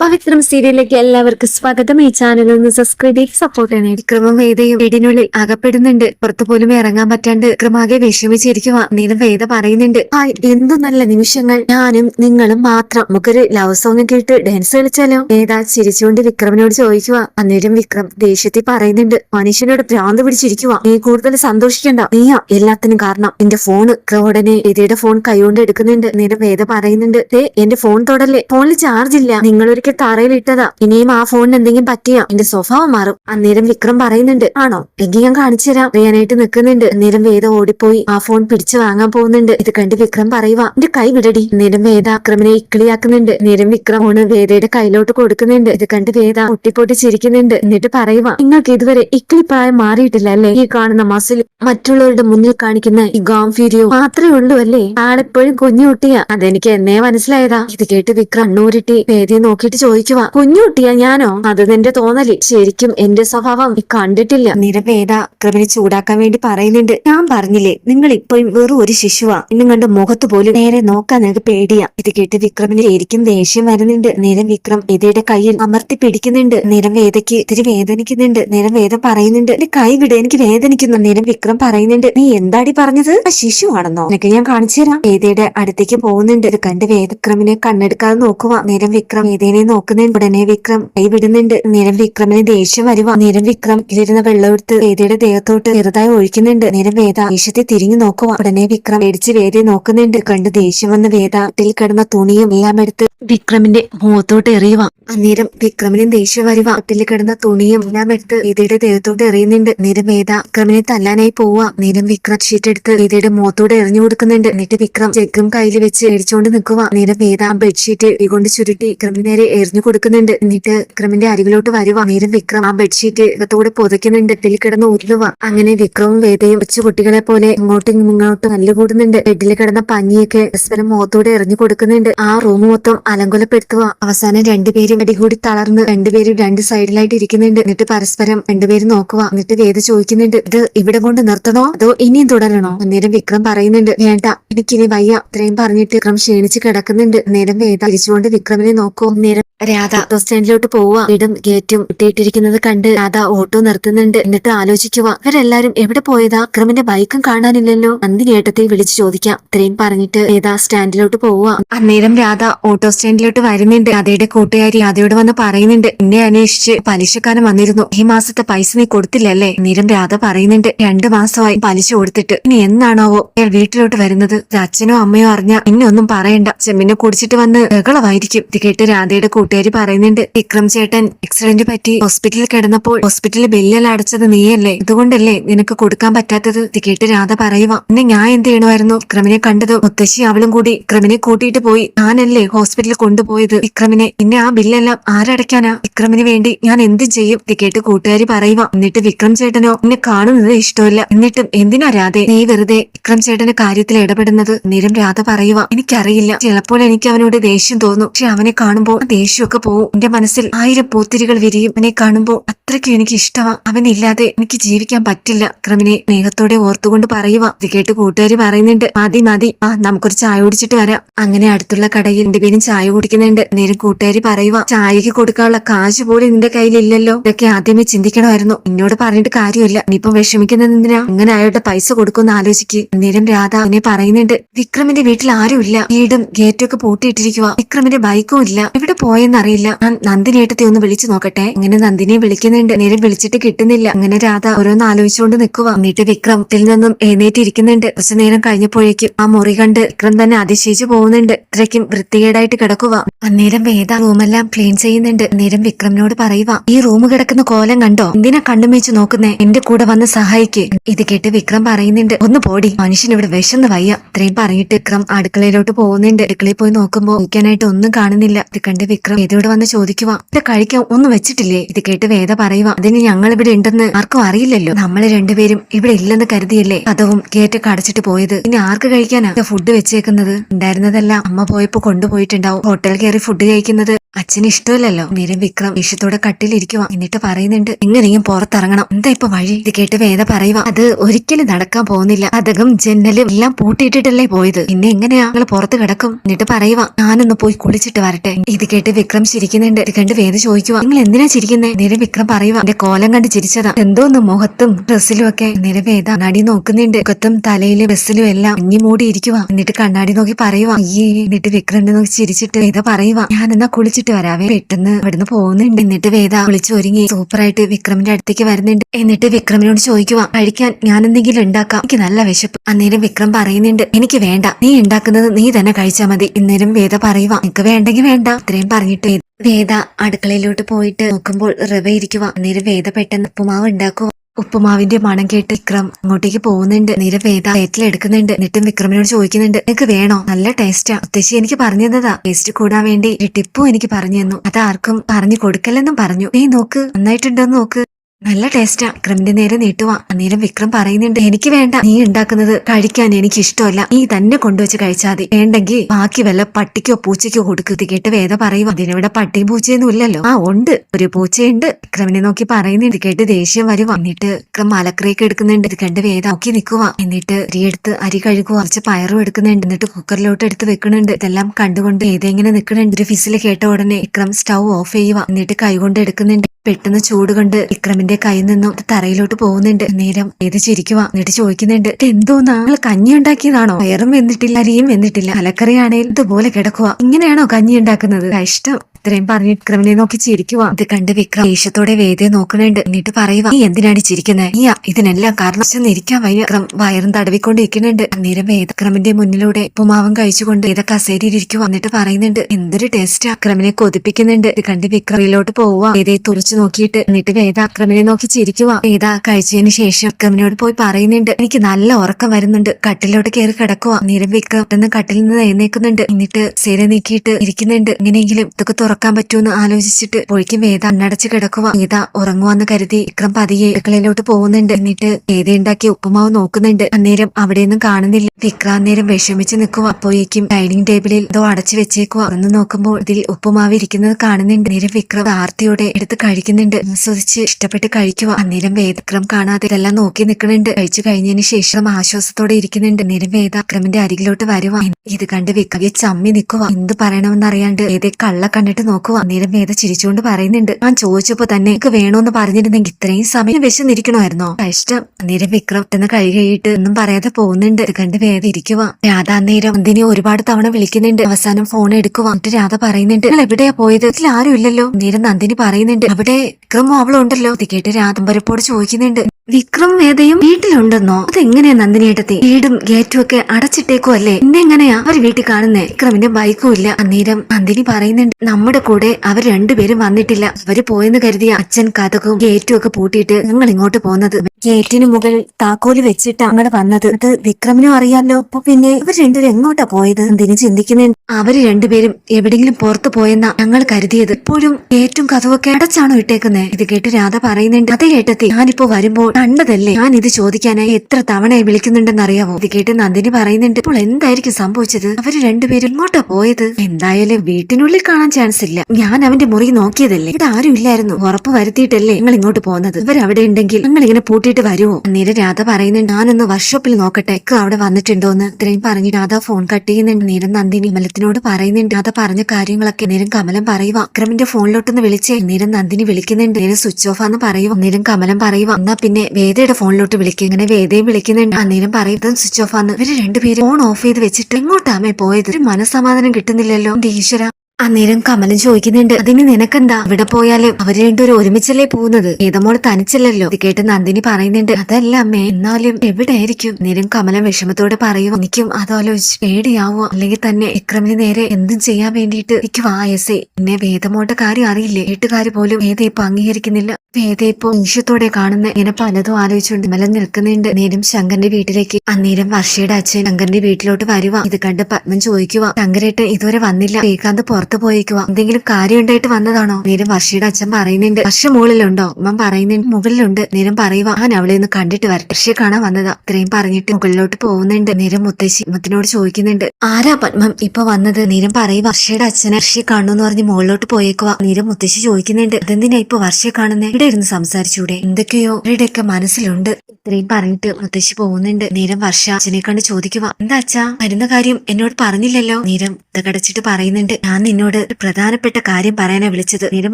പവിത്രം സീരിയലിലേക്ക് എല്ലാവർക്കും സ്വാഗതം. ഈ ചാനൽ ഒന്ന് സബ്സ്ക്രൈബ് ചെയ്ത് സപ്പോർട്ട് ചെയ്യണം. വിക്രമം വേദയും വീടിനുള്ളിൽ അകപ്പെടുന്നുണ്ട്. പുറത്തു പോലും ഇറങ്ങാൻ പറ്റാണ്ട് വിക്രമാകെ വിഷമിച്ചിരിക്കുക നീലം വേദ പറയുന്നുണ്ട് ആ എന്തു നല്ല നിമിഷങ്ങൾ. ഞാനും നിങ്ങളും മാത്രം നമുക്കൊരു ലവ് സോങ് കേട്ട് ഡാൻസ് കളിച്ചാലോ? വേദ ചിരിച്ചുകൊണ്ട് വിക്രമിനോട് ചോദിക്കുക അന്നേരം വിക്രം ദേഷ്യത്തിൽ പറയുന്നുണ്ട് മനുഷ്യനോട് ഭ്രാന്ത് പിടിച്ചിരിക്കുക നീ കൂടുതൽ സന്തോഷിക്കണ്ട. നീയാ എല്ലാത്തിനും കാരണം. എന്റെ ഫോണ് ഉടനെ വേദയുടെ ഫോൺ കൈകൊണ്ട് എടുക്കുന്നുണ്ട്. നേരം വേദ പറയുന്നുണ്ട് ഏ എന്റെ ഫോൺ തൊടല്ലേ? ഫോണിൽ ചാർജ് ഇല്ല. നിങ്ങൾ തറയിൽ ഇട്ടതാ. ഇനിയും ആ ഫോണിന് എന്തെങ്കിലും പറ്റിയാ എന്റെ സ്വഭാവം മാറും. അന്നേരം വിക്രം പറയുന്നുണ്ട് ആണോ? എങ്കിൽ ഞാൻ കാണിച്ചു തരാം. വേനായിട്ട് നിൽക്കുന്നുണ്ട് അന്നേരം വേദ ഓടിപ്പോയി. ആ ഫോൺ പിടിച്ചു വാങ്ങാൻ പോകുന്നുണ്ട്. ഇത് കണ്ട് വിക്രം പറയുക എന്റെ കൈ വിടടി. നേരം വേദ അക്രമിനെ ഇക്കിളിയാക്കുന്നുണ്ട്. നേരം വിക്രം ഓണ് വേദയുടെ കയ്യിലോട്ട് കൊടുക്കുന്നുണ്ട്. ഇത് കണ്ട് വേദ പൊട്ടിപ്പൊട്ടി ചിരിക്കുന്നുണ്ട്. എന്നിട്ട് പറയുക നിങ്ങൾക്ക് ഇതുവരെ ഇക്കിളി പ്രായം മാറിയിട്ടില്ല അല്ലേ? ഈ കാണുന്ന മസിൽ മറ്റുള്ളവരുടെ മുന്നിൽ കാണിക്കുന്ന ഈ ഗാംഭീര്യോ മാത്രമേ ഉള്ളൂ അല്ലേ? ആളെപ്പോഴും കുഞ്ഞു കുട്ടിയാ അതെനിക്ക് എന്നേ മനസ്സിലായതാ. ഇത് കേട്ട് വിക്രം അണ്ണൂരിട്ടി വേദിയെ നോക്കിയിട്ട് ചോദിക്കുക കുഞ്ഞുട്ടിയ ഞാനോ? അത് നിന്റെ തോന്നൽ. ശരിക്കും എന്റെ സ്വഭാവം കണ്ടിട്ടില്ല. നിരപേദ വിക്രമിനെ ചൂടാക്കാൻ വേണ്ടി പറയുന്നുണ്ട്. ഞാൻ പറഞ്ഞില്ലേ നിങ്ങൾ ഇപ്പോഴും വെറും ഒരു ശിശുവാ. ഇന്നും കണ്ട് മുഖത്ത് പോലും നേരെ നോക്കാൻ നിനക്ക് പേടിയാ. ഇത് കേട്ട് വിക്രമിന് ശരിക്കും ദേഷ്യം വരുന്നുണ്ട്. നേരം വിക്രം വേദയുടെ കയ്യിൽ അമർത്തി പിടിക്കുന്നുണ്ട്. നേരം വേദയ്ക്ക് ഇത്തിരി വേദനിക്കുന്നുണ്ട്. നേരം വേദ പറയുന്നുണ്ട് എന്റെ കൈ വിട എനിക്ക് വേദനിക്കുന്നു. നേരം വിക്രം പറയുന്നുണ്ട് നീ എന്താടി പറഞ്ഞത്? ആ ശിശു ആണെന്നോ നിനക്ക് ഞാൻ കാണിച്ചു തരാം വേദയുടെ അടുത്തേക്ക് പോകുന്നുണ്ട്. ഇത് കണ്ട് വേദക്രമിനെ കണ്ണെടുക്കാതെ നോക്കുക നേരം വിക്രം വേദേനെ നോക്കുന്നുണ്ട് ഉടനെ വിക്രം കൈ വിടുന്നുണ്ട് നേരം വിക്രമിന് ദേഷ്യം വരുവാ. നേരം വിക്രം ഇതിരുന്ന വെള്ളമെടുത്ത് വേദയുടെ ദേഹത്തോട്ട് ചെറുതായി ഒഴിക്കുന്നുണ്ട്. നേരം വേദ ദേഷ്യത്തെ തിരിഞ്ഞു നോക്കുക ഉടനെ വിക്രം പേടിച്ച് വേദയെ നോക്കുന്നുണ്ട്. കണ്ട് ദേഷ്യം വന്ന വേദ ത്തിൽ കിടന്ന തുണിയും എല്ലാം എടുത്ത് വിക്രമിന്റെ മുഖത്തോട്ട് എറിയുക അന്നേരം വിക്രമിനും ദേഷ്യം വരുക വീട്ടിൽ കിടന്ന തുണിയും എല്ലാം എടുത്ത് വേദയുടെ ദേഹത്തോട്ട് എറിയുന്നുണ്ട്. നേരം വേദ വിക്രമിനെ തല്ലാനായി പോവുക നേരം വിക്രം ഷീറ്റ് എടുത്ത് വേദയുടെ മുഖത്തോട് എറിഞ്ഞു കൊടുക്കുന്നുണ്ട്. എന്നിട്ട് വിക്രം ചെക്കും കയ്യിൽ വെച്ച് എടിച്ചുകൊണ്ട് നിൽക്കുക നേരം വേദ ബെഡ്ഷീറ്റ് കൊണ്ട് ചുരുട്ടി വിക്രമിന് നേരെ എറിഞ്ഞു കൊടുക്കുന്നുണ്ട്. എന്നിട്ട് വിക്രമിന്റെ അരികിലോട്ട് വരുവ നേരം വിക്രം ആ ബെഡ്ഷീറ്റ് ഇകത്തോടെ പുതയ്ക്കുന്നുണ്ട്. ഇതിൽ കിടന്ന് ഉരുളുക അങ്ങനെ വിക്രവും വേദയും കൊച്ചു കുട്ടികളെ പോലെ ഇങ്ങോട്ടും ഇങ്ങോട്ടും നല്ലുകൂടുന്നുണ്ട് ബെഡിൽ കിടന്ന പഞ്ഞിയൊക്കെ പരസ്പരം മുഖത്തോടെ എറിഞ്ഞു കൊടുക്കുന്നുണ്ട്. ആ റൂം മൊത്തം അലങ്കുലപ്പെടുത്തുക അവസാനം രണ്ടുപേരും അടികൂടി തളർന്ന് രണ്ടുപേരും രണ്ട് സൈഡിലായിട്ട് ഇരിക്കുന്നുണ്ട്. എന്നിട്ട് പരസ്പരം രണ്ടുപേരും നോക്കുക എന്നിട്ട് വേദ ചോദിക്കുന്നുണ്ട് ഇത് ഇവിടെ കൊണ്ട് നിർത്തണോ? അതോ ഇനിയും തുടരണോ? അന്നേരം വിക്രം പറയുന്നുണ്ട് വേണ്ട എനിക്കിനി വയ്യ. ഇത്രയും പറഞ്ഞിട്ട് വിക്രം ക്ഷീണിച്ച് കിടക്കുന്നുണ്ട്. നേരം വേദ തിരിച്ചുകൊണ്ട് വിക്രമിനെ നോക്കൂ. നേരം രാധ ഓട്ടോ സ്റ്റാൻഡിലോട്ട് പോവുക വീടും ഗേറ്റും ഇട്ടിട്ടിരിക്കുന്നത് കണ്ട് രാധ ഓട്ടോ നിർത്തുന്നുണ്ട്. എന്നിട്ട് ആലോചിക്കുക ഇവരെല്ലാരും എവിടെ പോയതാ? ക്രമിന്റെ ബൈക്കും കാണാനില്ലല്ലോ? നന്ദിനി ഏട്ടത്തെ വിളിച്ചു ചോദിക്കാം. ഇത്രയും പറഞ്ഞിട്ട് ഏതാ സ്റ്റാൻഡിലോട്ട് പോവുക അന്നേരം രാധ ഓട്ടോ സ്റ്റാൻഡിലോട്ട് വരുന്നുണ്ട്. രാധയുടെ കൂട്ടുകാരി രാധയോട് വന്ന് പറയുന്നുണ്ട് എന്നെ അന്വേഷിച്ച് പലിശക്കാരൻ വന്നിരുന്നു. ഈ മാസത്തെ പൈസ നീ കൊടുത്തില്ലല്ലേ? അന്നേരം രാധ പറയുന്നുണ്ട് രണ്ടു മാസമായി പലിശ കൊടുത്തിട്ട്. ഇനി എന്നാണാവോ? അയാൾ വീട്ടിലോട്ട് വരുന്നത്. അച്ഛനോ അമ്മയോ അറിഞ്ഞ എന്നെ ഒന്നും പറയണ്ട. ചെമ്മിനെ കുടിച്ചിട്ട് വന്ന് ബഹളമായിരിക്കും. ഇത് കേട്ട് രാധയുടെ കൂട്ടുകാരി പറയുന്നുണ്ട് വിക്രം ചേട്ടൻ ആക്സിഡന്റ് പറ്റി ഹോസ്പിറ്റലിൽ കിടന്നപ്പോൾ ഹോസ്പിറ്റലിൽ ബില്ലെല്ലാം അടച്ചത് നീയല്ലേ? ഇതുകൊണ്ടല്ലേ നിനക്ക് കൊടുക്കാൻ പറ്റാത്തത്? ഇത് കേട്ട് രാധ പറയുക പിന്നെ ഞാൻ എന്ത് ചെയ്യണമായിരുന്നു? വിക്രമിനെ കണ്ടത് മുത്തശ്ശി അവളും കൂടി വിക്രമിനെ കൂട്ടിയിട്ട് പോയി. ഞാനല്ലേ ഹോസ്പിറ്റലിൽ കൊണ്ടുപോയത്? വിക്രമിനെ പിന്നെ ആ ബില്ലെല്ലാം ആരടയ്ക്കാനാ? വിക്രമിന് വേണ്ടി ഞാൻ എന്ത് ചെയ്യും? ഇത് കേട്ട് കൂട്ടുകാരി പറയുക എന്നിട്ട് വിക്രം ചേട്ടനോ എന്നെ കാണുന്നത് ഇഷ്ടമല്ല. എന്നിട്ടും എന്തിനാ രാധേ നീ വെറുതെ വിക്രം ചേട്ടന്റെ കാര്യത്തിൽ ഇടപെടുന്നത്? നിരം രാധ പറയുക എനിക്കറിയില്ല. ചിലപ്പോൾ എനിക്ക് അവനോട് ദേഷ്യം തോന്നും. പക്ഷെ അവനെ കാണുമ്പോൾ ആ ദേഷ്യമൊക്കെ പോവും. എന്റെ മനസ്സിൽ ആയിരം പൂത്തിരികൾ വിരിയും. അവനെ കാണുമ്പോൾ അത്രയ്ക്കും എനിക്ക് ഇഷ്ടമാ അവനില്ലാതെ എനിക്ക് ജീവിക്കാൻ പറ്റില്ല. വിക്രമിനെ സ്നേഹത്തോടെ ഓർത്തുകൊണ്ട് പറയുക ഇത് കേട്ട് കൂട്ടുകാർ പറയുന്നുണ്ട്. മതി മതി. ആ നമുക്കൊരു ചായ കുടിച്ചിട്ട് വരാം. അങ്ങനെ അടുത്തുള്ള കടയിൽ എന്റെ പേരും ചായ കുടിക്കുന്നുണ്ട്. നേരം കൂട്ടുകാർ പറയുക ചായക്ക് കൊടുക്കാനുള്ള കാശ് പോലും നിന്റെ കയ്യിലില്ലല്ലോ. ഇതൊക്കെ ആദ്യമേ ചിന്തിക്കണമായിരുന്നു. എന്നോട് പറഞ്ഞിട്ട് കാര്യമില്ല. ഇനിയിപ്പം വിഷമിക്കുന്നത് എന്തിനാ? അങ്ങനെ അയാളുടെ പൈസ കൊടുക്കുമെന്ന് ആലോചിക്ക്. നേരം രാധ അവനെ പറയുന്നുണ്ട് വിക്രമിന്റെ വീട്ടിൽ ആരും ഇല്ല വീടും ഗേറ്റും ഒക്കെ പൂട്ടിയിട്ടിരിക്കുക വിക്രമിന്റെ ബൈക്കും ഇല്ല. എവിടെ പോയെന്നറിയില്ല ഞാൻ നന്ദിനേട്ടത്തെ ഒന്ന് വിളിച്ചു നോക്കട്ടെ. അങ്ങനെ നന്ദിനെ വിളിക്കുന്നുണ്ട്. നേരെ വിളിച്ചിട്ട് കിട്ടുന്നില്ല. അങ്ങനെ രാധ ഓരോന്ന് ആലോചിച്ചുകൊണ്ട് നിൽക്കുക എന്നിട്ട് വിക്രം ഇതിൽ നിന്നും എഴുന്നേറ്റിരിക്കുന്നുണ്ട് കുറച്ചു നേരം കഴിഞ്ഞപ്പോഴേക്കും ആ മുറി കണ്ട് വിക്രം തന്നെ അതിശയിച്ചു പോകുന്നുണ്ട്. ഇത്രയ്ക്കും വൃത്തികേടായിട്ട് കിടക്കുക അന്നേരം വേദ റൂമെല്ലാം ക്ലീൻ ചെയ്യുന്നുണ്ട്. അന്നേരം വിക്രമിനോട് പറയുക ഈ റൂം കിടക്കുന്ന കോലം കണ്ടോ? എന്തിനാ കണ്ണും വെച്ച് നോക്കുന്നേ? എന്റെ കൂടെ വന്ന് സഹായിക്ക്. ഇത് കേട്ട് വിക്രം പറയുന്നുണ്ട് ഒന്ന് പോടി. മനുഷ്യൻ ഇവിടെ വിശന്ന് വയ്യ. ഇത്രയും പറഞ്ഞിട്ട് വിക്രം അടുക്കളയിലോട്ട് പോകുന്നുണ്ട്. അടുക്കളയിൽ പോയി നോക്കുമ്പോൾ കഴിക്കാനായിട്ട് ഒന്നും കാണുന്നില്ല. ഇത് കണ്ട് വിക്രം വേദയോട് വന്ന് ചോദിക്കുക ഇത് കഴിക്കാൻ ഒന്നും വെച്ചിട്ടില്ലേ? ഇത് കേട്ട് വേദ പറയുക അതിന് ഞങ്ങൾ ഇവിടെ ഉണ്ടെന്ന് ആർക്കും അറിയില്ലല്ലോ. നമ്മൾ രണ്ടുപേരും ഇവിടെ ഇല്ലെന്ന് കരുതിയല്ലേ? അതവും ഗേറ്റ് അടച്ചിട്ട് പോയത്. ഇനി ആർക്ക് കഴിക്കാനാ? ഫുഡ് വെച്ചേക്കുന്നത്. ഉണ്ടായിരുന്നതെല്ലാം അമ്മ പോയപ്പോ കൊണ്ടുപോയിട്ടുണ്ടാവും. ഹോട്ടൽ കയറി ഫുഡ് കഴിക്കുന്നത് അച്ഛന് ഇഷ്ടമല്ലല്ലോ. നേരം വിക്രം വിഷത്തോടെ കട്ടിലിരിക്കുവാ. എന്നിട്ട് പറയുന്നുണ്ട് എങ്ങനെയും പുറത്തിറങ്ങണം. എന്താ ഇപ്പൊ വഴി? ഇത് കേട്ട് വേദ പറയുക അത് ഒരിക്കലും നടക്കാൻ പോകുന്നില്ല. അതകം ജനലും എല്ലാം പൂട്ടിയിട്ടിട്ടല്ലേ പോയത്. പിന്നെ എങ്ങനെയാ നിങ്ങൾ പുറത്ത് കിടക്കും? എന്നിട്ട് പറയുക ഞാനൊന്ന് പോയി കുളിച്ചിട്ട് വരട്ടെ. ഇത് കേട്ട് വിക്രം ചിരിക്കുന്നുണ്ട്. ഇത് കണ്ട് വേദ ചോദിക്കുക നിങ്ങൾ എന്തിനാ ചിരിക്കുന്നേ? നേരെ വിക്രം പറയുക എന്റെ കോലം കണ്ട് ചിരിച്ചതാ. എന്തോന്ന് മുഖത്തും ഡ്രസ്സിലും ഒക്കെ? നേരെ വേദ കണ്ണാടി നോക്കുന്നുണ്ട്. മുഖത്തും തലയിലും ഡ്രസ്സിലും എല്ലാം ഇഞ്ഞി മൂടി ഇരിക്കുക എന്നിട്ട് കണ്ണാടി നോക്കി പറയുക അയ്യേ എന്നിട്ട് വിക്രം നോക്കി ചിരിച്ചിട്ട് വേദ പറയുക ഞാൻ എന്നാ കുളിച്ചിട്ട് വരാവേ. പെട്ടെന്ന് ഇവിടുന്ന് പോകുന്നുണ്ട്. എന്നിട്ട് വേദ വിളിച്ചു ഒരുങ്ങി സൂപ്പറായിട്ട് വിക്രമിന്റെ അടുത്തേക്ക് വരുന്നുണ്ട്. എന്നിട്ട് വിക്രമിനോട് ചോദിക്കുക കഴിക്കാൻ ഞാൻ എന്തെങ്കിലും ഉണ്ടാക്കാം? എനിക്ക് നല്ല വിശപ്പ്. അന്നേരം വിക്രം പറയുന്നുണ്ട് എനിക്ക് വേണ്ട. നീ ഉണ്ടാക്കുന്നത് നീ തന്നെ കഴിച്ചാൽ മതി. ഇന്നേരം വേദ പറയുക നിനക്ക് വേണ്ടെങ്കിൽ വേണ്ട. ഇത്രയും പറഞ്ഞിട്ട് വേദ അടുക്കളയിലോട്ട് പോയിട്ട് നോക്കുമ്പോൾ റിവ ഇരിക്കുക അന്നേരം വേദ പെട്ടെന്ന് ഉപ്പുമാവ് ഉണ്ടാക്കുക ഉപ്പുമാവിന്റെ മണം കേട്ട് വിക്രം അങ്ങോട്ടേക്ക് പോകുന്നുണ്ട്. നിരവേദ വേദ പ്ലേറ്റിലെടുക്കുന്നുണ്ട് എന്നിട്ടും വിക്രമിനോട് ചോദിക്കുന്നുണ്ട് നിനക്ക് വേണോ? നല്ല ടേസ്റ്റാ ഉത്തശ്ശി എനിക്ക് പറഞ്ഞു തന്നതാ. ടേസ്റ്റ് കൂടാൻ വേണ്ടി ഒരു ടിപ്പും എനിക്ക് പറഞ്ഞു തന്നു. അതാർക്കും പറഞ്ഞു കൊടുക്കല്ലെന്നും പറഞ്ഞു. നീ നോക്ക് നന്നായിട്ടുണ്ടോന്ന് നോക്ക്. നല്ല ടേസ്റ്റാ വിക്രമിന്റെ നേരെ നീട്ടുവാ. അന്നേരം വിക്രം പറയുന്നുണ്ട് എനിക്ക് വേണ്ട. നീ ഉണ്ടാക്കുന്നത് കഴിക്കാൻ എനിക്ക് ഇഷ്ടമല്ല. നീ തന്നെ കൊണ്ടുവച്ച് കഴിച്ചാൽ മതി. വേണ്ടെങ്കിൽ ബാക്കി വല്ല പട്ടിക്കോ പൂച്ചയ്ക്കോ കൊടുക്ക് കേട്ട് വേദ പറയുക അതിനിവിടെ പട്ടിയും പൂച്ചയൊന്നും ഇല്ലല്ലോ ആ ഉണ്ട്. ഒരു പൂച്ചയുണ്ട്. വിക്രമിനെ നോക്കി പറയുന്നുണ്ട്. കേട്ട് ദേഷ്യം വരുവാ. എന്നിട്ട് വിക്രം മലക്കറിയൊക്കെ എടുക്കുന്നുണ്ട്. ഇത് കണ്ട് വേദ നോക്കി നിൽക്കുക എന്നിട്ട് അരി എടുത്ത് അരി കഴുകുക കുറച്ച് പയറും എടുക്കുന്നുണ്ട്. എന്നിട്ട് കുക്കറിലോട്ട് എടുത്ത് വെക്കുന്നുണ്ട്. ഇതെല്ലാം കണ്ടുകൊണ്ട് ഏതെങ്ങനെ നിൽക്കുന്നുണ്ട് ഒരു ഫിസിൽ കേട്ട ഉടനെ വിക്രം സ്റ്റൗ ഓഫ് ചെയ്യുക എന്നിട്ട് കൈകൊണ്ട് എടുക്കുന്നുണ്ട്. പെട്ടെന്ന് ചൂട് കൊണ്ട് വിക്രമിന്റെ കയ്യിൽ നിന്നും തറയിലോട്ട് പോകുന്നുണ്ട്. നേരം ഏത് ചിരിക്കുവാ. എന്നിട്ട് ചോദിക്കുന്നുണ്ട് എന്തോ നിങ്ങൾ കഞ്ഞി ഉണ്ടാക്കിയതാണോ? പയറും വെന്നിട്ടില്ല അരിയും വെന്നിട്ടില്ല അലക്കറിയാണേൽ ഇതുപോലെ കിടക്കുക ഇങ്ങനെയാണോ കഞ്ഞി ഉണ്ടാക്കുന്നത്? ഇഷ്ടം. ഇത്രയും പറഞ്ഞ് വിക്രമിനെ നോക്കി ചിരിക്കുക ഇത് കണ്ട് വിക്രം ദേഷ്യത്തോടെ വേദിയെ നോക്കുന്നുണ്ട്. എന്നിട്ട് പറയുക നീ എന്തിനാണ് ചിരിക്കുന്നത് നീ ഇതിനെല്ലാം കാരണം ഇരിക്കാൻ വയ്യ. വിക്രം വയറും തടവിക്കൊണ്ടിരിക്കുന്നുണ്ട്. അന്നേരം വേദക്രമിന്റെ മുന്നിലൂടെ ഉപ്പുമാവും കഴിച്ചുകൊണ്ട് വേദ കസേരയിൽ ഇരിക്കുക എന്നിട്ട് പറയുന്നുണ്ട് എന്തൊരു ടേസ്റ്റ് അക്രമിനെ കൊതിപ്പിക്കുന്നുണ്ട്. ഇത് കണ്ട് വിക്രമിലോട്ട് പോവുക വേദയെ തുറച്ചു നോക്കിയിട്ട് എന്നിട്ട് വേദ അക്രമിനെ നോക്കി ചിരിക്കുക വേദ കഴിച്ചതിന് ശേഷം വിക്രമിനോട് പോയി പറയുന്നുണ്ട് എനിക്ക് നല്ല ഉറക്കം വരുന്നുണ്ട്. കട്ടിലോട്ട് കയറി കിടക്കുക അന്നേരം വിക്രം പെട്ടെന്ന് കട്ടിൽ നിന്ന് എഴുന്നേക്കുന്നുണ്ട്. എന്നിട്ട് സേര നീക്കിയിട്ട് ഇരിക്കുന്നുണ്ട്. എങ്ങനെയെങ്കിലും ഇതൊക്കെ തുറക്കാൻ പറ്റുമെന്ന് ആലോചിച്ചിട്ട് പൊഴിക്കും വേദ അണ്ണടച്ച് കിടക്കുക വേദ ഉറങ്ങുവാന്ന് കരുതി വിക്രം പതിയെ അടുക്കളയിലോട്ട് പോകുന്നുണ്ട്. എന്നിട്ട് വേദ ഉണ്ടാക്കിയ ഉപ്പുമാവ് നോക്കുന്നുണ്ട്. അന്നേരം അവിടെയൊന്നും കാണുന്നില്ല. വിക്രം അന്നേരം വിഷമിച്ച് നിൽക്കുക അപ്പോഴേക്കും ഡൈനിങ് ടേബിളിൽ അതോ അടച്ചു വെച്ചേക്കുക അന്ന് നോക്കുമ്പോൾ ഇതിൽ ഉപ്പുമാവ് ഇരിക്കുന്നത് കാണുന്നുണ്ട്. നേരം വിക്രം ആർത്തിയോടെ എടുത്ത് കഴിക്കുന്നുണ്ട്. ആസ്വദിച്ച് ഇഷ്ടപ്പെട്ട് കഴിക്കുക അന്നേരം വേദക്രം കാണാതെ ഇതെല്ലാം നോക്കി നിൽക്കുന്നുണ്ട് കഴിച്ചു കഴിഞ്ഞതിന് ശേഷം ആശ്വാസത്തോടെ ഇരിക്കുന്നുണ്ട്. നേരം വേദ അക്രമിന്റെ അരികിലോട്ട് വരുവാ. ഇത് കണ്ട് വിക്രം ചമ്മി നിൽക്കുക എന്ത് പറയണമെന്ന് അറിയാണ്ട് വേദ കള്ള കണ്ടിട്ട് നോക്കുക അന്നേരം വേദ ചിരിച്ചുകൊണ്ട് പറയുന്നുണ്ട്. ഞാൻ ചോദിച്ചപ്പോ തന്നെ എനിക്ക് വേണോന്ന് പറഞ്ഞിരുന്നെങ്കിൽ ഇത്രയും സമയം വിശന്നിരിക്കണമായിരുന്നോ? കഷ്ടം അന്നേരം വിക്രം പെട്ടെന്ന് കഴി കഴിയിട്ട് ഒന്നും പറയാതെ പോകുന്നുണ്ട്. ഇത് കണ്ട് വേദ ഇരിക്കുക രാധ അന്നേരം നന്ദിനെ ഒരുപാട് തവണ വിളിക്കുന്നുണ്ട്. അവസാനം ഫോൺ എടുക്കുക എന്നിട്ട് രാധ പറയുന്നുണ്ട്. നിങ്ങൾ എവിടെയാ പോയത്? ഇതിൽ ആരും ഇല്ലല്ലോ അന്നേരം നന്ദിനി പറയുന്നുണ്ട്. അവിടെ വിക്രമോ അവളുണ്ടല്ലോ ഇത് കേട്ട് രാധംബരപ്പോട് ചോദിക്കുന്നുണ്ട്. വിക്രം വേദയും വീട്ടിലുണ്ടെന്നോ? അതെങ്ങനെയാ നന്ദിനിയേട്ടത്തി? വീടും ഗേറ്റും ഒക്കെ അടച്ചിട്ടേക്കോ അല്ലേ ഇന്നെങ്ങനെയാ അവർ വീട്ടിൽ കാണുന്നേ? വിക്രമിന്റെ ബൈക്കും ഇല്ല. അന്നേരം നന്ദിനി പറയുന്നുണ്ട് നമ്മുടെ കൂടെ അവർ രണ്ടുപേരും വന്നിട്ടില്ല. അവർ പോയെന്ന് കരുതിയ അച്ഛൻ കഥകും ഗേറ്റും ഒക്കെ പൂട്ടിയിട്ട് ഞങ്ങൾ ഇങ്ങോട്ട് പോകുന്നത് ഗേറ്റിന് മുകളിൽ താക്കോൽ വെച്ചിട്ട് അങ്ങോട്ട് വന്നത്. അത് വിക്രമിനും അറിയാലോ? അപ്പൊ പിന്നെ ഇവർ രണ്ടുപേരും എങ്ങോട്ടാ പോയത്? എന്തിനു ചിന്തിക്കുന്നേ അവർ രണ്ടുപേരും എവിടെങ്കിലും പുറത്തു പോയെന്ന ഞങ്ങൾ കരുതിയത്. ഇപ്പോഴും ഗേറ്റും കഥവൊക്കെ അടച്ചാണോ ഇട്ടേക്കുന്നത് ഇത് കേട്ട് രാധ പറയുന്നുണ്ട് അതേ ഏട്ടത്തി ഞാനിപ്പോ വരുമ്പോൾ കണ്ടതല്ലേ? ഞാൻ ഇത് ചോദിക്കാനായി എത്ര തവണയായി വിളിക്കുന്നുണ്ടെന്ന് അറിയാവോ ഇത് കേട്ട് നന്ദിനി പറയുന്നുണ്ട് ഇപ്പോൾ എന്തായിരിക്കും സംഭവിച്ചത്? അവർ രണ്ടുപേരും ഇങ്ങോട്ടാ പോയത്? എന്തായാലും വീട്ടിനുള്ളിൽ കാണാൻ ചാൻസ് ഇല്ല. ഞാൻ അവന്റെ മുറി നോക്കിയതല്ലേ? ഇത് ആരും ഇല്ലായിരുന്നു. ഉറപ്പ് വരുത്തിയിട്ടല്ലേ നിങ്ങൾ ഇങ്ങോട്ട് പോകുന്നത്? ഇവരവിടെ ഉണ്ടെങ്കിൽ നിങ്ങൾ ഇങ്ങനെ പൂട്ടിയിട്ട് വരുമോ നേരെ രാധ പറയുന്നുണ്ട് ഞാനൊന്ന് വർക്ക്ഷോപ്പിൽ നോക്കട്ടെ. അവിടെ വന്നിട്ടുണ്ടോന്ന്? ഇത്രയും പറഞ്ഞ് രാധ ഫോൺ കട്ട് ചെയ്യുന്നുണ്ട്. നേരം നന്ദിനി കമലത്തിനോട് പറയുന്നുണ്ട് രാധ പറഞ്ഞ കാര്യങ്ങളൊക്കെ നേരം കമലം പറയുക. അക്രമിന്റെ ഫോണിലോട്ടൊന്ന് വിളിച്ചേ. നേരം നന്ദിനി വിളിക്കുന്നുണ്ട് നേരം സ്വിച്ച് ഓഫ് ആന്ന് പറയുക. നേരം കമലം പറയുക. എന്നാ പിന്നെ വേദയുടെ ഫോണിലോട്ട് വിളിക്കും ഇങ്ങനെ വേദയും വിളിക്കുന്നുണ്ട്. അന്നേരം പറയുന്നത് സ്വിച്ച് ഓഫ് ആണ് ഇവർ രണ്ടുപേരും ഫോൺ ഓഫ് ചെയ്ത് വെച്ചിട്ട് എങ്ങോട്ടാമേ പോയത്. ഒരു മനസ്സമാധാനം കിട്ടുന്നില്ലല്ലോ. ഈശ്വര. അന്നേരം കമലം ചോദിക്കുന്നുണ്ട് അതിന് നിനക്കെന്താ? ഇവിടെ പോയാലും അവർ രണ്ടുപേരും ഒരുമിച്ചല്ലേ പോകുന്നത്? ഏതമോൾ തനിച്ചല്ലല്ലോ? ഇത് കേട്ട് നന്ദിനി പറയുന്നുണ്ട് അതല്ല അമ്മേ എന്നാലും എവിടെയായിരിക്കും? നേരം കമലം വിഷമത്തോടെ പറയും എനിക്കും അതാലോചിച്ച് പേടിയാവോ അല്ലെങ്കിൽ തന്നെ വിക്രമിന് നേരെ എന്തും ചെയ്യാൻ വേണ്ടിയിട്ട് എനിക്ക് വായസേ. എന്നെ വേദമോട്ട കാര്യം അറിയില്ലേ? വീട്ടുകാര് പോലും വേദ ഇപ്പൊ അംഗീകരിക്കുന്നില്ല. വേദ ഇപ്പൊ നിമിഷത്തോടെ കാണുന്ന ഇങ്ങനെ പലതും ആലോചിച്ചുകൊണ്ട് മല നിൽക്കുന്നുണ്ട്. നേരം ശങ്കറിന്റെ വീട്ടിലേക്ക് അന്നേരം വർഷയുടെ അച്ഛൻ ശങ്കറിന്റെ വീട്ടിലോട്ട് വരുവാ. ഇത് കണ്ട് പത്മൻ ചോദിക്കുക ശങ്കരേട്ട് ഇതുവരെ വന്നില്ല. ശ്രീകാന്ത് പുറത്ത് പുറത്തു പോയേക്കുവാ. എന്തെങ്കിലും കാര്യം ഉണ്ടായിട്ട് വന്നതാണോ? നേരം വർഷയുടെ അച്ഛൻ പറയുന്നുണ്ട്. വർഷ മുകളിലുണ്ടോ? ഉമ്മൻ പറയുന്നുണ്ട്. മുകളിലുണ്ട്. നേരം പറയുക ഞാൻ അവളെ ഒന്ന് കണ്ടിട്ട് വരട്ടെ വർഷയെ കാണാൻ വന്നതാ. ഇത്രയും പറഞ്ഞിട്ട് മുകളിലോട്ട് പോകുന്നുണ്ട്. നേരം മുത്തശ്ശി മുത്തിനോട് ചോദിക്കുന്നുണ്ട്. ആരാ പത്മം ഇപ്പൊ വന്നത്? നേരം പറയും വർഷയുടെ അച്ഛനെ വർഷയെ എന്ന് പറഞ്ഞ് മുകളിലോട്ട് പോയേക്കുവാ. നേരം മുത്തശ്ശി ചോദിക്കുന്നുണ്ട്. അതെന്തിനാ ഇപ്പൊ വർഷയെ കാണുന്നത് ഇവിടെ ഇരുന്ന് സംസാരിച്ചൂടെ? എന്തൊക്കെയോ ഇവരുടെയൊക്കെ മനസ്സിലുണ്ട്. ഇത്രയും പറഞ്ഞിട്ട് മുത്തശ്ശി പോകുന്നുണ്ട്. നേരം വർഷ അച്ഛനെ കണ്ട് ചോദിക്കുക എന്താ അച്ഛാ? വരുന്ന കാര്യം എന്നോട് പറഞ്ഞില്ലല്ലോ? നേരം ഇത് കടച്ചിട്ട് പറയുന്നുണ്ട്. ഞാൻ നിന്നോട് ഒരു പ്രധാനപ്പെട്ട കാര്യം പറയാനാ വിളിച്ചത്. നേരം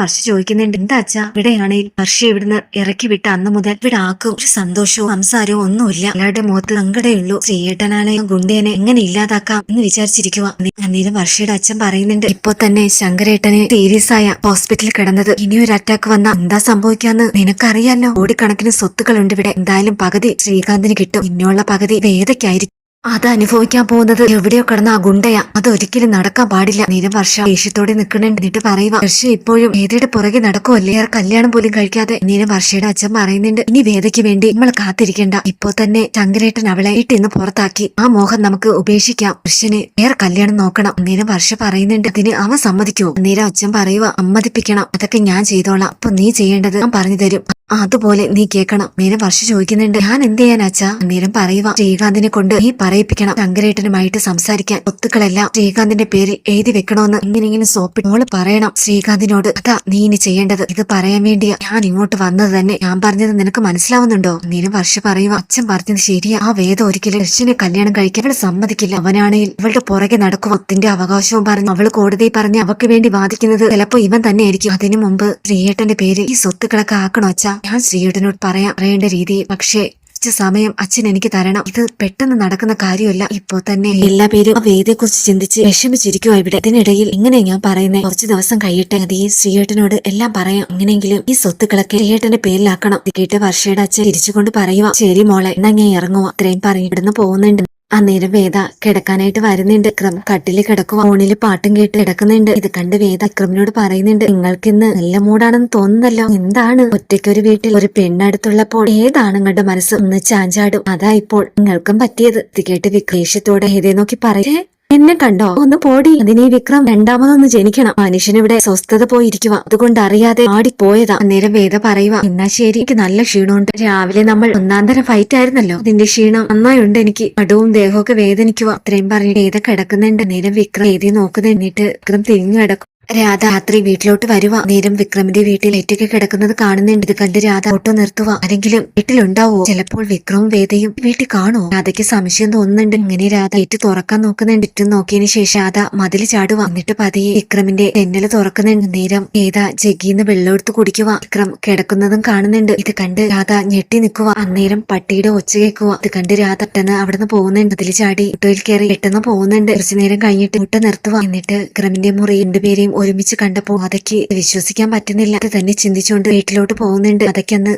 വർഷ ചോദിക്കുന്നുണ്ട് എന്താ അച്ഛാ? ഇവിടെയാണെങ്കിൽ വർഷ ഇവിടുന്ന് ഇറക്കി വിട്ട അന്ന് മുതൽ ഇവിടെ ആക്കും ഒരു സന്തോഷവും സംസാരവും ഒന്നുമില്ല. എല്ലാവരുടെ മുഖത്ത് സങ്കടയുള്ളൂ ശ്രീയേട്ടനാണെയും ഗുണ്ടേനെ എങ്ങനെ ഇല്ലാതാക്കാം എന്ന് വിചാരിച്ചിരിക്കുക അന്നേരം വർഷയുടെ അച്ഛൻ പറയുന്നുണ്ട് ഇപ്പൊ തന്നെ ശങ്കരേട്ടനെ സീരിയസ് ആയ ഹോസ്പിറ്റലിൽ കിടന്നത്. ഇനി ഒരു അറ്റാക്ക് വന്ന എന്താ സംഭവിക്കാന്ന് നിനക്കറിയാലോ? കോടിക്കണക്കിന് സ്വത്തുക്കളുണ്ട് ഇവിടെ. എന്തായാലും പകുതി ശ്രീകാന്തിന് കിട്ടും. ഇനിയുള്ള പകുതി വേദയ്ക്കായിരിക്കും. അത് അനുഭവിക്കാൻ പോകുന്നത്. എവിടെയോ കിടന്ന ആ ഗുണ്ടയാ. അത് ഒരിക്കലും നടക്കാൻ പാടില്ല. നീരം വർഷ ദേഷ്യത്തോടെ നിൽക്കണുണ്ട് എന്നിട്ട് പറയുക ഇപ്പോഴും വേദയുടെ പുറകെ നടക്കുമല്ലേ വേറെ കല്യാണം പോലും കഴിക്കാതെ നീരം വർഷയുടെ അച്ഛൻ പറയുന്നുണ്ട്. ഇനി വേദയ്ക്ക് വേണ്ടി നമ്മൾ കാത്തിരിക്കേണ്ട. ഇപ്പോ തന്നെ ശങ്കരേട്ടൻ അവളെ വീട്ടിൽ നിന്ന് പുറത്താക്കി. ആ മോഹം നമുക്ക് ഉപേക്ഷിക്കാം. വർഷന് വേറെ കല്യാണം നോക്കണം. നീരം വർഷ പറയുന്നുണ്ട്. അതിന് അവൻ സമ്മതിക്കുമോ നീരം അച്ഛൻ പറയുക സമ്മതിപ്പിക്കണം. അതൊക്കെ ഞാൻ ചെയ്തോളാം. അപ്പൊ നീ ചെയ്യേണ്ടത് ഞാൻ പറഞ്ഞു തരും. അതുപോലെ നീ കേൾക്കണം. നേരം വർഷ ചോദിക്കുന്നുണ്ട് ഞാൻ എന്ത് ചെയ്യാൻ അച്ഛാ? നേരം പറയുക ശ്രീകാന്തിനെ കൊണ്ട് നീ പറയിപ്പിക്കണം. ശങ്കരേട്ടനുമായിട്ട് സംസാരിക്കാൻ ഒത്തുക്കളെല്ലാം ശ്രീകാന്തിന്റെ പേര് എഴുതി വെക്കണമെന്ന് ഇങ്ങനെങ്കിലും സോപ്പി മോൾ പറയണം. ശ്രീകാന്തിനോട് അതാ നീ ഇനി ചെയ്യേണ്ടത്. ഇത് പറയാൻ വേണ്ടിയാ ഞാൻ ഇങ്ങോട്ട് വന്നത് തന്നെ. ഞാൻ പറഞ്ഞത് നിനക്ക് മനസ്സിലാവുന്നുണ്ടോ? നേരം വർഷ പറയുക അച്ഛൻ പറഞ്ഞത് ശരിയാ. ആ വേദ ഒരിക്കലും ദർശനെ കല്യാണം കഴിക്കാൻ അവൾ സമ്മതിക്കില്ല. അവനാണെങ്കിൽ ഇവളുടെ പുറകെ നടക്കും ഒത്തിന്റെ അവകാശവും പറഞ്ഞ് അവൾ കോടതി പറഞ്ഞ് അവക്ക് വേണ്ടി വാദിക്കുന്നത് ചിലപ്പോ ഇവൻ തന്നെ ആയിരിക്കും അതിനു മുമ്പ് ശ്രീയേട്ടന്റെ പേര് ഈ സ്വത്തുക്കളൊക്കെ ആക്കണോ അച്ഛാ? ഞാൻ ശ്രീയേട്ടനോട് പറയാൻ പറയേണ്ട രീതി. പക്ഷേ കുറച്ച് സമയം അച്ഛൻ എനിക്ക് തരണം. ഇത് പെട്ടെന്ന് നടക്കുന്ന കാര്യമല്ല. ഇപ്പോ തന്നെ എല്ലാ പേരും ആ വേദിയെ കുറിച്ച് ചിന്തിച്ച് വിഷമിച്ചിരിക്കുവാ ഇവിടെ. ഇതിനിടയിൽ ഇങ്ങനെ ഞാൻ പറയുന്നത് കുറച്ച് ദിവസം കഴിയട്ടെ. അത് ഈ ശ്രീയേട്ടനോട് എല്ലാം പറയാം. എങ്ങനെയെങ്കിലും ഈ സ്വത്തുക്കളൊക്കെ ശ്രീയേട്ടന്റെ പേരിലാക്കണം. കേട്ട് വർഷയുടെ അച്ഛൻ തിരിച്ചുകൊണ്ട് പറയുക ശരി മോളെ എന്നാ ഞാൻ ഇറങ്ങുക അത്രയും പറയും ഇവിടുന്ന് പോകുന്നുണ്ട്. അന്നേരം വേദ കിടക്കാനായിട്ട് വരുന്നുണ്ട്. ക്രം കട്ടിൽ കിടക്കുക ഫോണിൽ പാട്ടും കേട്ട് കിടക്കുന്നുണ്ട്. ഇത് കണ്ട് വേദ അക്രമിനോട് പറയുന്നുണ്ട് നിങ്ങൾക്ക് ഇന്ന് നല്ല മൂടാണെന്ന് തോന്നുന്നല്ലോ. എന്താണ്? ഒറ്റയ്ക്കൊരു വീട്ടിൽ ഒരു പെണ്ണടുത്തുള്ളപ്പോൾ ഏതാണ് നിങ്ങളുടെ മനസ്സ്? ഒന്ന് ചാഞ്ചാടും. അതാ ഇപ്പോൾ നിങ്ങൾക്കും പറ്റിയത്. ഇത് കേട്ട് വിക്രേഷത്തോടെ ഏതേ നോക്കി പറയേ എന്നെ കണ്ടോ? ഒന്ന് പോടി. അതിനെ വിക്രം രണ്ടാമതൊന്ന് ജനിക്കണം. മനുഷ്യനിവിടെ സ്വസ്ഥത പോയിരിക്കുക അതുകൊണ്ട് അറിയാതെ ആടിപ്പോയതാ അന്നേരം വേദ പറയുക എന്നാ ശരി. എനിക്ക് നല്ല ക്ഷീണമുണ്ട്. രാവിലെ നമ്മൾ ഒന്നാം തരം ഫൈറ്റ് ആയിരുന്നല്ലോ. അതിന്റെ ക്ഷീണം നന്നായുണ്ട് എനിക്ക്. നടുവും ദേഹമൊക്കെ വേദനിക്കുക അത്രയും പറഞ്ഞ് വേദ കിടക്കുന്നുണ്ട്. നേരം വിക്രം എഴുതി നോക്കുന്ന എന്നിട്ട് വിക്രം തിരിഞ്ഞു കിടക്കും രാധ രാത്രി വീട്ടിലോട്ട് വരുവാ. നേരം വിക്രമിന്റെ വീട്ടിൽ ഒറ്റയ്ക്ക് കിടക്കുന്നത് കാണുന്നുണ്ട്. ഇത് കണ്ട് രാധ ഓട്ടോ നിർത്തുക ആരെങ്കിലും വീട്ടിലുണ്ടാവോ? ചിലപ്പോൾ വിക്രവും വേദയും വീട്ടിൽ കാണുമോ രാധയ്ക്ക് സംശയം തോന്നുന്നുണ്ട്. ഇങ്ങനെ രാധ ഏറ്റ് തുറക്കാൻ നോക്കുന്നുണ്ട്. ഇറ്റും നോക്കിയതിനു ശേഷം രാധ മതിൽ ചാടുക എന്നിട്ട് പതിയെ വിക്രമിന്റെ ജന്നൽ തുറക്കുന്നുണ്ട്. നേരം വേദ ജഗീന്ന് വെള്ളം എടുത്ത് കുടിക്കുക വിക്രം കിടക്കുന്നതും കാണുന്നുണ്ട്. ഇത് കണ്ട് രാധ ഞെട്ടി നിൽക്കുക അന്നേരം പട്ടിയുടെ ഒച്ച കേൾക്കുക ഇത് കണ്ട് രാധ പെട്ടെന്ന് അവിടുന്ന് പോകുന്നുണ്ട്. അതിൽ ചാടി ഓട്ടോയിൽ കയറി പെട്ടെന്ന് പോകുന്നുണ്ട്. കുറച്ചു നേരം കഴിഞ്ഞിട്ട് മുട്ട നിർത്തുക എന്നിട്ട് വിക്രമിന്റെ മുറി രണ്ടുപേരെയും ഒരുമിച്ച് കണ്ടപ്പോൾ അതൊക്കെ വിശ്വസിക്കാൻ പറ്റുന്നില്ല. അത് തന്നെ ചിന്തിച്ചുകൊണ്ട് വീട്ടിലോട്ട് പോകുന്നുണ്ട്. അതൊക്കെ അന്ന്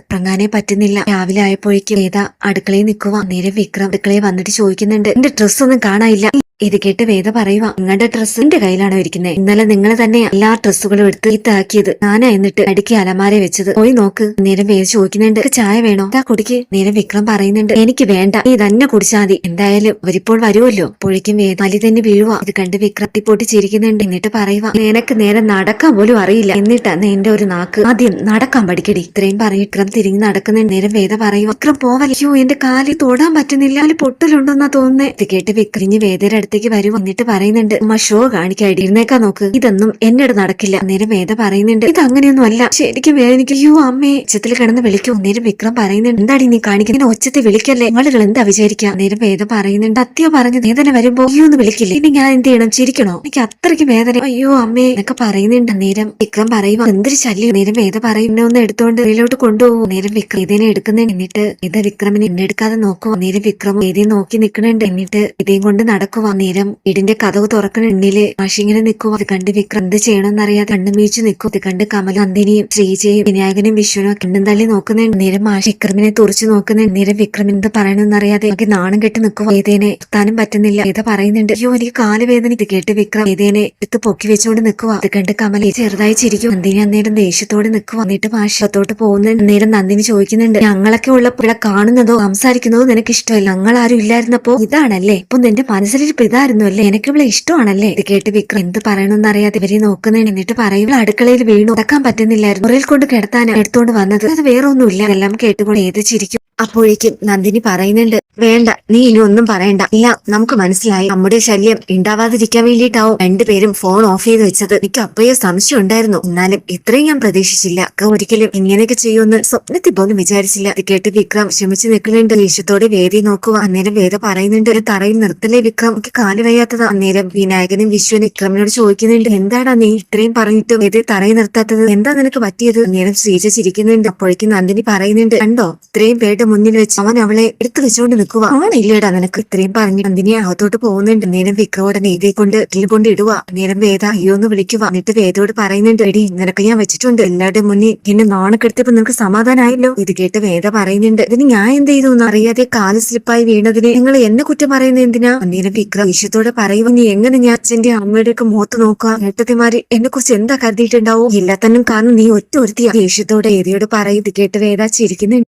പറ്റുന്നില്ല. രാവിലെ ആയപ്പോഴേക്കും ഏതാ അടുക്കളയിൽ നിൽക്കുവാ? നേരെ വിക്രം അടുക്കളയിൽ വന്നിട്ട് ചോദിക്കുന്നുണ്ട്. എന്റെ ഡ്രസ്സ് ഒന്നും കാണാനില്ല. ഇത് കേട്ട് വേദ പറയുക നിങ്ങളുടെ ഡ്രസ്സ് എന്റെ കയ്യിലാണോ ഇരിക്കുന്നത് ഇന്നലെ നിങ്ങൾ തന്നെ എല്ലാ ഡ്രസ്സുകളും എടുത്ത് ഈത്താക്കിയത് ഞാനാ എന്നിട്ട് അടുക്കി അലമാര വെച്ചത്. പോയി നോക്ക്. നേരം വേദ ചോദിക്കുന്നുണ്ട് ചായ വേണോ? ഇതാ കുടിക്ക്. നേരം വിക്രം പറയുന്നുണ്ട് എനിക്ക് വേണ്ട. നീ തന്നെ കുടിച്ചാൽ മതി. എന്തായാലും അവരിപ്പോൾ വരുമല്ലോ. പുഴയ്ക്കും വേദ മലി തന്നെ വീഴുക ഇത് കണ്ട് വിക്രം പൊട്ടി ചിരിക്കുന്നുണ്ട് എന്നിട്ട് പറയുക നിനക്ക് നേരെ നടക്കാൻ പോലും അറിയില്ല. എന്നിട്ട് നിന്റെ ഒരു നാക്ക്. ആദ്യം നടക്കാൻ പഠിക്കടി. ഇത്രയും പറയും വിക്രം തിരിഞ്ഞ് നടക്കുന്നുണ്ട്. നേരം വേദ പറയുക വിക്രം പോവല്ലോ? എന്റെ കാലിൽ തൊടാൻ പറ്റുന്നില്ല. അതിൽ പൊട്ടലുണ്ടെന്നാ തോന്നുന്നേ. ഇത് കേട്ട് വിക്രിഞ്ഞ് വേദയുടെ അടുത്തേക്ക് വരും എന്നിട്ട് പറയുന്നുണ്ട് ഉമ്മ ഷോ കാണിക്കായിട്ട് ഇരുന്നേക്കാ നോക്ക്. ഇതൊന്നും എന്നോട് നടക്കില്ല. അന്നേരം വേദ പറയുന്നുണ്ട് ഇത് അങ്ങനെയൊന്നും അല്ല ശരിക്കും വേദനിക്ക് അയ്യോ അമ്മേ. ഉച്ചത്തിൽ കിടന്ന് വിളിക്കും. അന്നേരം വിക്രം പറയുന്നുണ്ട് എന്താടി നീ കാണിക്കുന്ന? ഉച്ചത്തിൽ വിളിക്കല്ലേ? ആളുകൾ എന്താ വിചാരിക്കുക അന്നേരം വേദ പറയുന്നുണ്ട് അത്യോ പറഞ്ഞു വേദന വരുമ്പോ അയ്യോ ഒന്ന് വിളിക്കില്ലേ? ഇനി ഞാൻ എന്ത് ചെയ്യണം? ചിരിക്കണോ? എനിക്ക് അത്രയ്ക്ക് വേദന. അയ്യോ അമ്മേ എന്നൊക്കെ പറയുന്നുണ്ട്. അന്നേരം വിക്രം പറയുക എന്തൊരു ശല്യം. നേരം വേദ പറയുന്ന ഒന്ന് എടുത്തോണ്ട് വെളിയിലോട്ട് കൊണ്ടുപോകും. നേരം വിക്രം ഇതിനെ എടുക്കുന്ന എന്നിട്ട് ഇത് വിക്രമിനെ എന്നെ എടുക്കാതെ നോക്കുക നേരം വിക്രം വേദിയെ നോക്കി നിൽക്കണുണ്ട് എന്നിട്ട് ഇതേം കൊണ്ട് നടക്കുക നേരം ഇടിന്റെ കഥവ് തുറക്കണ എണ്ണിൽ മാഷിങ്ങനെ നിൽക്കുക അത് കണ്ട് വിക്രം എന്ത് ചെയ്യണമെന്നറിയാതെ കണ്ണു മീച്ചു നിൽക്കും അത് കണ്ട് കമൽ നന്ദിനിയും ശ്രീജയും വിനായകനും വിശ്വനും കണ്ണും തള്ളി നോക്കുന്ന നേരം മാഷ് വിക്രമിനെ തുറച്ചു നോക്കുന്ന നേരം വിക്രം എന്ത് പറയണമെന്നറിയാതെ ആകെ നാണം കെട്ട് നിൽക്കും ഏതേനെ? നിർത്താനും പറ്റുന്നില്ല. ഏത പറയുന്നുണ്ട്? അയ്യോ എനിക്ക് കാലുവേദന ഇത് കേട്ട് വിക്രം ഏതേനെ? എടുത്ത് പൊക്കി വെച്ചുകൊണ്ട് നിൽക്കുക അത് കണ്ട് കമൽ ചെറുതായി ചിരിക്കും. നന്ദിനി അന്നേരം ദേഷ്യത്തോടെ നിൽക്കും എന്നിട്ട് മാഷത്തോട്ട് പോകുന്ന നേരം നന്ദിനി ചോദിക്കുന്നുണ്ട് ഞങ്ങളൊക്കെ ഉള്ളപ്പോഴെ കാണുന്നതോ? സംസാരിക്കുന്നതോ നിനക്ക് ഇഷ്ടമല്ല ഞങ്ങൾ ആരും ഇല്ലായിരുന്നപ്പോ ഇതാണല്ലേ? ഇപ്പൊ നിന്റെ മനസ്സിലിരിപ്പ് ഇതായിരുന്നു അല്ലേ? എനിക്ക് ഇവിടെ ഇഷ്ടമാണല്ലേ? ഇത് കേട്ട് വിക്രം എന്ത് പറയണമെന്ന് അറിയാതെ ഇവരെ നോക്കുന്നതിന് എന്നിട്ട് പറയും "ഇവൾ അടുക്കളയിൽ വീണു നടക്കാൻ പറ്റുന്നില്ലായിരുന്നു. മുറിയിൽ കൊണ്ട് കിടത്താൻ എടുത്തോണ്ട് വന്നത്. അത് വേറെ ഒന്നുമില്ല എല്ലാം കേട്ടുകൊണ്ട് ഏത് ചിരിക്കും? അപ്പോഴേക്കും നന്ദിനി പറയുന്നുണ്ട് വേണ്ട നീ ഇനി ഒന്നും പറയണ്ട. ഇല്ല നമുക്ക് മനസ്സിലായി. നമ്മുടെ ശല്യം ഉണ്ടാവാതിരിക്കാൻ വേണ്ടിയിട്ടാവും രണ്ടുപേരും ഫോൺ ഓഫ് ചെയ്ത് വെച്ചത്. എനിക്ക് അപ്പോഴേ സംശയം ഉണ്ടായിരുന്നു. എന്നാലും ഇത്രയും ഞാൻ പ്രതീക്ഷിച്ചില്ല. അക്ക ഒരിക്കലും ഇങ്ങനെയൊക്കെ ചെയ്യുമെന്ന് സ്വപ്നത്തിൽ പോലും വിചാരിച്ചില്ല. ഇത് കേട്ട് വിക്രം ക്ഷമിച്ചു നിൽക്കുന്നുണ്ട്. ദേഷ്യത്തോടെ വേദി നോക്കുക. അന്നേരം വേദ പറയുന്നുണ്ട് ഒരു തറയിൽ നിർത്തലേ വിക്രം? കാൽ വയ്യാത്തത്. അന്നേരം വിനായകനും വിശ്വനും വിക്രമിനോട് ചോദിക്കുന്നുണ്ട് എന്താണ് നീ ഇത്രയും പറഞ്ഞിട്ടും ഇത് തറയി നിർത്താത്തത്? എന്താ നിനക്ക് പറ്റിയത്? അന്നേരം ശ്രീജ ചിരിക്കുന്നുണ്ട്. അപ്പോഴേക്കും നന്ദിനി പറയുന്നുണ്ട് കണ്ടോ? ഇത്രയും പേരുടെ മുന്നിൽ വെച്ച് അവൻ അവളെ എടുത്തു വെച്ചുകൊണ്ട് നിൽക്കുക അവനില്ലേടാ നിനക്ക് ഇത്രയും പറഞ്ഞു നന്ദിനി അകത്തോട്ട് പോകുന്നുണ്ട്. നേരം വിക്രമോടെ നീതി കൊണ്ട് കൊണ്ട് ഇടുക നേരം വേദ അയ്യോ എന്ന് വിളിക്കുക എന്നിട്ട് വേദയോട് പറയുന്നുണ്ട് എടി നിനക്ക് ഞാൻ വെച്ചിട്ടുണ്ട്. എല്ലാവരുടെയും മുന്നിൽ എന്നെ നാണക്കെടുത്തപ്പോ നിനക്ക് സമാധാനമായല്ലോ ഇത് കേട്ട് വേദ പറയുന്നുണ്ട് ഇതിന് ഞാൻ എന്ത് ചെയ്തു? എന്ന് അറിയാതെ കാൽ സ്ലിപ്പായി വീണതിന് നിങ്ങൾ എന്നെ കുറ്റം പറയുന്നത് എന്തിനാ? അന്നേരം വിക്രം വിഷയത്തോടെ പറയും നീ എങ്ങനെ ഞാൻ അച്ഛന്റെ അമ്മയുടെ ഒക്കെ മുഖത്ത് നോക്കുക? ഏട്ടത്തിമാര് എന്നെ കുറിച്ച് എന്താ കരുതിയിട്ടുണ്ടാവും? എല്ലാത്തന്നും കാരണം നീ ഒറ്റ ഒരുത്തിയ. ദേഷ്യത്തോടെ ഏതിയോട് പറയും. ഇത് കേട്ട് വേദ ചിരിക്കുന്നുണ്ട്